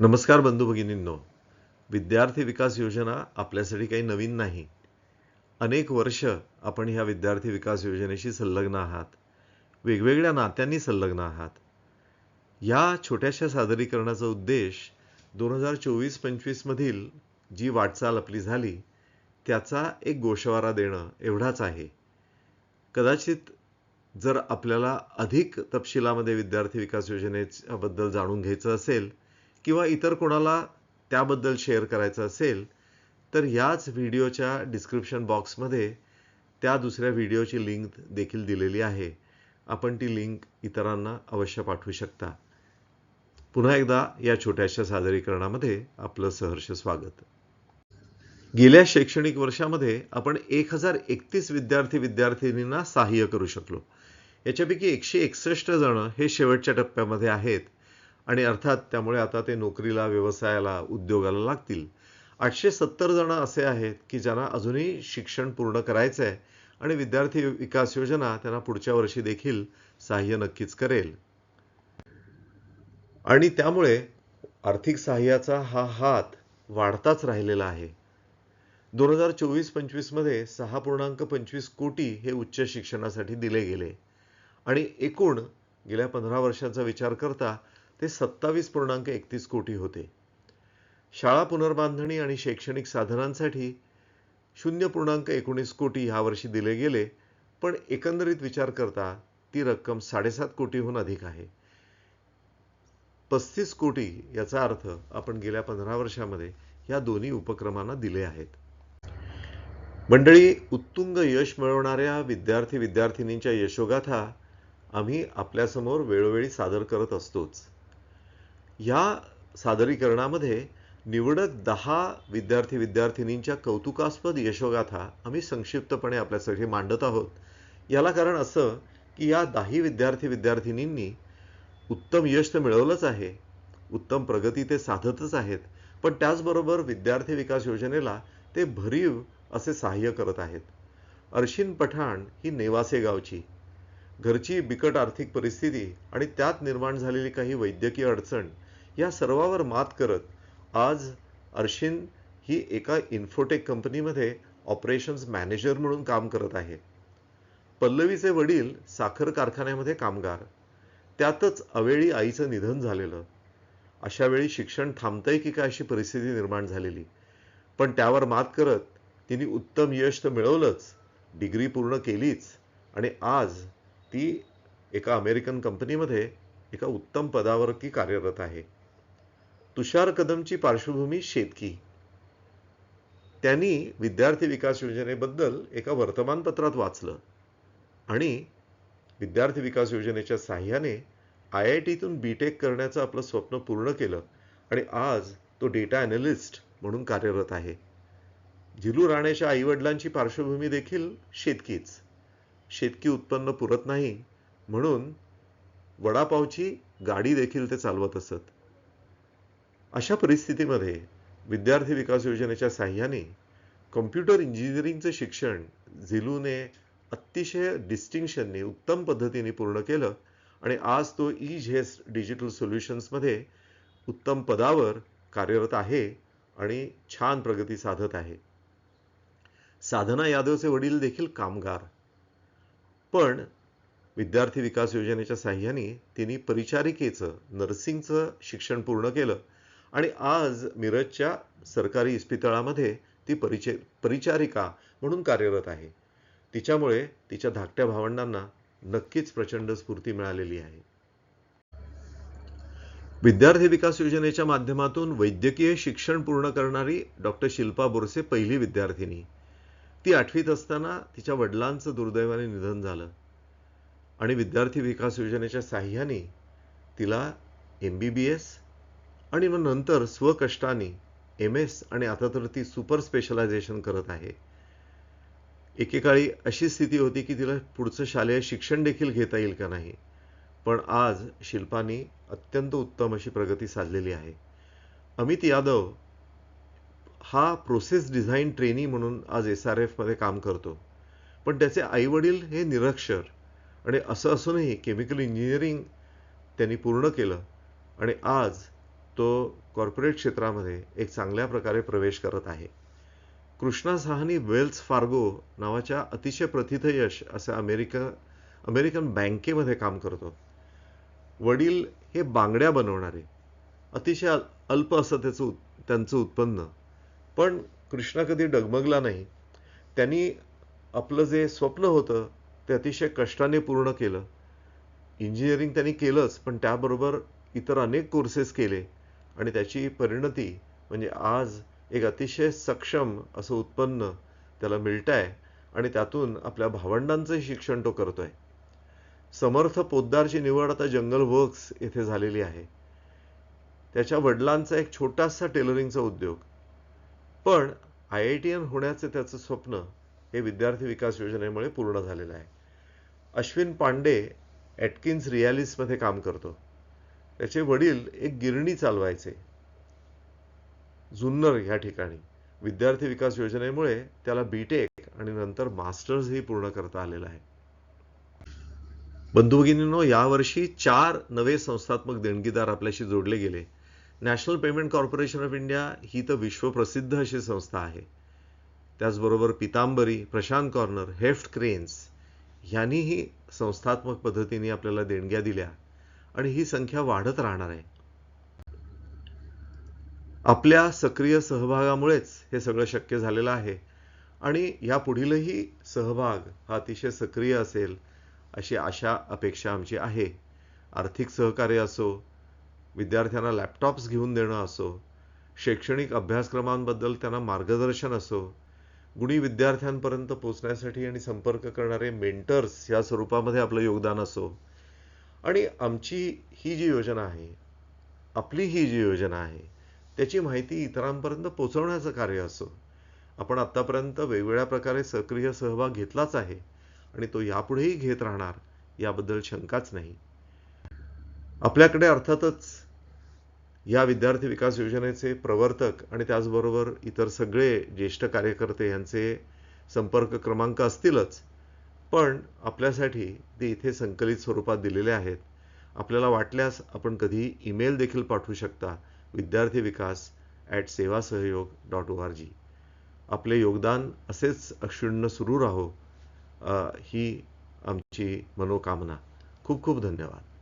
नमस्कार बंधू भगिनींनो. विद्यार्थी विकास योजना आपल्यासाठी काही नवीन नाही. अनेक वर्ष आपण ह्या विद्यार्थी विकास योजनेशी संलग्न आहात. वेगवेगळ्या नात्यांनी संलग्न आहात. या छोट्याशा सादरीकरणाचा उद्देश दोन हजार चोवीस पंचवीसमधील जी वाटचाल आपली झाली त्याचा एक गोषवारा देणं एवढाच आहे. कदाचित जर आपल्याला अधिक तपशिलामध्ये विद्यार्थी विकास योजनेबद्दल जाणून घ्यायचं असेल किंवा इतर कोणाला त्याबद्दल शेअर करायचं असेल तर याच व्हिडिओच्या डिस्क्रिप्शन बॉक्समध्ये त्या दुसऱ्या व्हिडिओची लिंक देखील दिलेली आहे. आपण ती लिंक इतरांना अवश्य पाठवू शकता. पुन्हा एकदा या छोट्याशा सादरीकरणामध्ये आपलं सहर्ष स्वागत. गेल्या शैक्षणिक वर्षामध्ये आपण एक हजार एकतीस विद्यार्थी विद्यार्थिनींना सहाय्य करू शकलो. याच्यापैकी एकशे एकसष्ट जण हे शेवटच्या टप्प्यामध्ये आहेत. आणि अर्थात त्यामुळे आता ते नोकरीला व्यवसायाला उद्योगाला लागतील. आठशे सत्तर जण असे आहेत की ज्यांना अजूनही शिक्षण पूर्ण करायचं आहे आणि विद्यार्थी विकास योजना त्यांना पुढच्या वर्षी देखील सहाय्य नक्कीच करेल. आणि त्यामुळे आर्थिक सहाय्याचा हा हात वाढताच राहिलेला आहे. दोन हजार चोवीस पंचवीसमध्ये सहा पूर्णांक पंचवीस कोटी हे उच्च शिक्षणासाठी दिले गेले. आणि एकूण गेल्या पंधरा वर्षांचा विचार करता ते सत्तावीस पूर्णांक एकतीस कोटी होते. शाळा पुनर्बांधणी आणि शैक्षणिक साधनांसाठी शून्य पूर्णांक एकोणीस कोटी ह्यावर्षी दिले गेले पण एकंदरीत विचार करता ती रक्कम साडेसात कोटीहून अधिक आहे. पस्तीस कोटी याचा अर्थ आपण गेल्या पंधरा वर्षामध्ये या दोन्ही उपक्रमांना दिले आहेत. मंडळी उत्तुंग यश मिळवणाऱ्या विद्यार्थी विद्यार्थिनींच्या यशोगाथा आम्ही आपल्यासमोर वेळोवेळी सादर करत असतोच. या सादरीकरणामध्ये निवडक दहा विद्यार्थी विद्यार्थिनींच्या कौतुकास्पद यशोगाथा आम्ही संक्षिप्तपणे आपल्यासाठी मांडत आहोत. याला कारण असं की या दाही विद्यार्थी विद्यार्थिनींनी उत्तम यश तर मिळवलंच आहे उत्तम प्रगती ते साधतच आहेत पण त्याचबरोबर विद्यार्थी विकास योजनेला ते भरीव असे सहाय्य करत आहेत. अर्शिन पठाण ही नेवासे गावची. घरची बिकट आर्थिक परिस्थिती आणि त्यात निर्माण झालेली काही वैद्यकीय अडचण या सर्वावर मात करत आज अर्शिन ही एका इन्फोटेक कंपनीमध्ये ऑपरेशन्स मॅनेजर म्हणून काम करत आहे. पल्लवीचे वडील साखर कारखान्यामध्ये कामगार. त्यातच अवेळी आईचं निधन झालेलं. अशा वेळी शिक्षण थांबतंय की काय अशी परिस्थिती निर्माण झालेली. पण त्यावर मात करत तिने उत्तम यश तर मिळवलंच डिग्री पूर्ण केलीच आणि आज ती एका अमेरिकन कंपनीमध्ये एका उत्तम पदावरती कार्यरत आहे. तुषार कदमची पार्श्वभूमी शेतकी. त्यांनी विद्यार्थी विकास योजनेबद्दल एका वर्तमानपत्रात वाचलं आणि विद्यार्थी विकास योजनेच्या साह्याने आय आय टीतून बी टेक करण्याचं आपलं स्वप्न पूर्ण केलं आणि आज तो डेटा ॲनालिस्ट म्हणून कार्यरत आहे. झिलू राणेच्या आईवडिलांची पार्श्वभूमी देखील शेतकीच. शेतकी उत्पन्न पुरत नाही म्हणून वडापावची गाडी देखील ते चालवत असत. अशा परिस्थितीमध्ये विद्यार्थी विकास योजनेच्या साह्याने कम्प्युटर इंजिनिअरिंगचं शिक्षण झिलूने अतिशय डिस्टिंक्शनने उत्तम पद्धतीने पूर्ण केलं आणि आज तो ई झेस डिजिटल सोल्युशन्समध्ये उत्तम पदावर कार्यरत आहे आणि छान प्रगती साधत आहे. साधना यादवचे वडील देखील कामगार. पण विद्यार्थी विकास योजनेच्या साह्याने तिने परिचारिकेचं नर्सिंगचं शिक्षण पूर्ण केलं. आणि आज मिरजच्या सरकारी इस्पितळामध्ये ती परिचय परिचारिका म्हणून कार्यरत आहे. तिच्यामुळे तिच्या धाकट्या भावंडांना नक्कीच प्रचंड स्फूर्ती मिळालेली आहे. विद्यार्थी विकास योजनेच्या माध्यमातून वैद्यकीय शिक्षण पूर्ण करणारी डॉक्टर शिल्पा बोरसे पहिली विद्यार्थिनी. ती आठवीत असताना तिच्या वडिलांचं दुर्दैवाने निधन झालं. आणि विद्यार्थी विकास योजनेच्या साह्याने तिला एम बी बी एस आणि मग नंतर स्वकष्टाने एम एस आणि आता तर ती सुपर स्पेशलायझेशन करत आहे. एकेकाळी अशी स्थिती होती की तिला पुढचं शालेय शिक्षण देखील घेता येईल का नाही? पण आज शिल्पानी अत्यंत उत्तम अशी प्रगती साधलेली आहे. अमित यादव हा प्रोसेस डिझाईन ट्रेनी म्हणून आज एस आर एफमध्ये काम करतो. पण त्याचे आईवडील हे निरक्षर आणि असं असूनही केमिकल इंजिनिअरिंग त्यांनी पूर्ण केलं आणि आज तो कॉर्पोरेट क्षेत्रामध्ये एक चांगल्या प्रकारे प्रवेश करत आहे. कृष्णा साहनी वेल्स फार्गो नावाच्या अतिशय प्रथितयश असं अमेरिका अमेरिकन बँकेमध्ये काम करतो वडील हे बांगड्या बनवणारे. अतिशय अल्प असं त्याचं उत- त्यांचं उत्पन्न. पण कृष्णा कधी डगमगला नाही. त्यांनी आपलं जे स्वप्न होतं ते अतिशय कष्टाने पूर्ण केलं. इंजिनिअरिंग त्यांनी केलंच पण त्याबरोबर इतर अनेक कोर्सेस केले. आणि त्याची परिणती म्हणजे आज एक अतिशय सक्षम असं उत्पन्न त्याला मिळत आहे आणि त्यातून आपल्या भावंडांचंही शिक्षण तो करतो आहे समर्थ पोद्दारची निवड आता जंगल वर्क्स येथे झालेली आहे. त्याच्या वडिलांचा एक छोटासा टेलरिंगचा उद्योग. पण आय आय टी एन होण्याचं त्याचं स्वप्न हे विद्यार्थी विकास योजनेमुळे पूर्ण झालेलं आहे. अश्विन पांडे ॲटकिन्स रियालिसमध्ये काम करतो. त्याचे वडील एक गिरणी चालवायचे. जुन्नर या ठिकाणी. विद्यार्थी विकास योजनेमुळे त्याला बीटेक आणि नंतर मास्टर्सही पूर्ण करता आलेलं आहे. बंधू भगिनींनो यावर्षी चार नवे संस्थात्मक देणगीदार आपल्याशी जोडले गेले. National Payment Corporation of India ही तर विश्वप्रसिद्ध अशी संस्था आहे. त्याचबरोबर Pitambari Prashant corner Heft Cranes ह्यांनीही संस्थात्मक पद्धतीने आपल्याला देणग्या दिल्या. आणि ही संख्या वाढत राहणार आहे. आपल्या सक्रिय सहभागामुळेच हे सगळं शक्य झालेलं आहे. आणि यापुढीलही सहभाग हा अतिशय सक्रिय असेल अशी आशा अपेक्षा आमची आहे. आर्थिक सहकार्य असो विद्यार्थ्यांना लॅपटॉप्स घेऊन देणं असो शैक्षणिक अभ्यासक्रमांबद्दल त्यांना मार्गदर्शन असो गुणी विद्यार्थ्यांपर्यंत पोहोचण्यासाठी आणि संपर्क करणारे मेंटर्स या स्वरूपामध्ये आपलं योगदान असो आणि आमची ही जी योजना आहे आपली ही जी योजना आहे त्याची माहिती इतरांपर्यंत पोचवण्याचं कार्य असो आपण आत्तापर्यंत वेगवेगळ्या प्रकारे सक्रिय सहभाग घेतलाच आहे आणि तो यापुढेही घेत राहणार याबद्दल शंकाच नाही. आपल्याकडे अर्थातच या विद्यार्थी विकास योजनेचे प्रवर्तक आणि त्याचबरोबर इतर सगळे ज्येष्ठ कार्यकर्ते यांचे संपर्क क्रमांक असतीलच पण आपल्यासाठी ते इथे संकलित स्वरूपात दिलेले आहेत. आपल्याला वाटल्यास आपण कधीही ईमेल देखील पाठवू शकता. विद्यार्थी विकास ॲट सेवा सहयोग डॉट ओ आर जी आपले योगदान असेच अक्षुण्ण सुरू राहो. ही आमची मनोकामना. खूप खूप धन्यवाद.